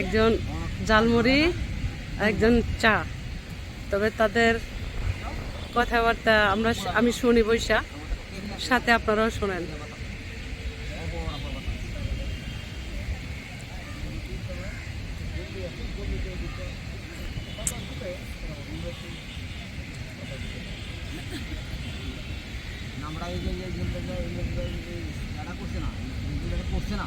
একজন জালমুড়ি একজন চা তবে তাদের কথাবার্তা আমরা আমি শুনি বৈশা সাথে আপনারাও শোনেন আমরা এই যে করছে না করছে না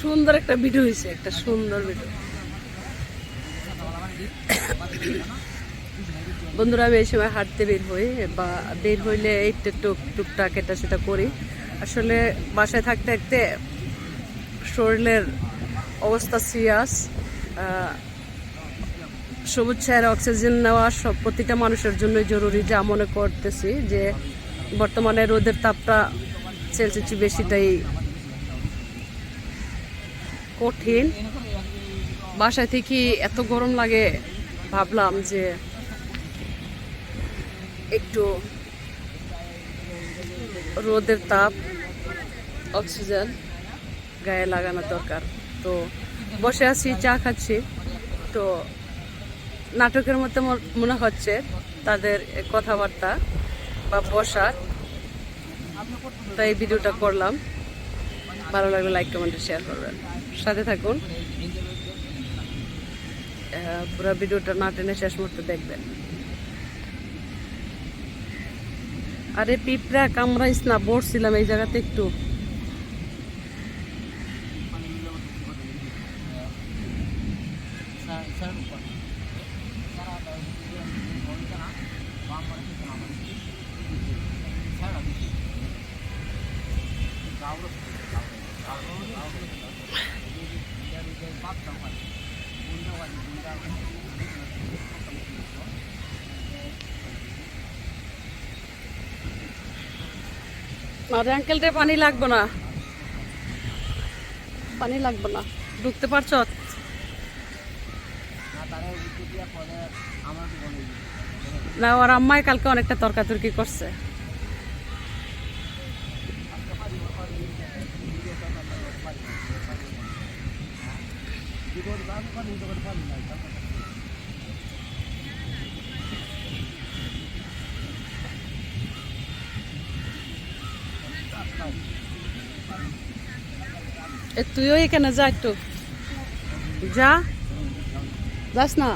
সুন্দর একটা ভিডিও হয়েছে, একটা সুন্দর ভিডিও বন্ধুরা, আমি এই সময় হাঁটতে বের হই, বা বের হইলে একটু টুক টুকটাক এটা সেটা করি। আসলে বাসায় থাকতে থাকতে শরীরের অবস্থা সিরিয়াস সবুজ ছায়ের অক্সিজেন নেওয়া সব প্রতিটা মানুষের জন্যই জরুরি, যা মনে করতেছি যে বর্তমানে রোদের তাপটা সেলসিয়াস বেশিটাই কঠিন। বাসায় থেকে এত গরম লাগে, ভাবলাম যে একটু রোদের তাপ, অক্সিজেন গায়ে লাগানো দরকার। তো বসে আছি, চা খাচ্ছি। তো নাটকের মধ্যে মনে হচ্ছে তাদের কথাবার্তা বা বসা তাই ভিডিওটা করলাম। ভালো লাগলে লাইক কমেন্টে শেয়ার করবেন। সাথে থাকুন। পুরো ভিডিওটা না টেনে শেষ মুহূর্তে দেখবেন। আরে পিঁপড়া কামড়াইস না বসছিলাম এই জায়গাতে একটু। আর আঙ্কেলটা পানি লাগবে না। পানি লাগবে না। ঢুকতে পারছ? না, ওর আম্মাই কালকে অনেকটা তর্কাতর্কি করছে। তুইও এখানে যা একটু যা যাস না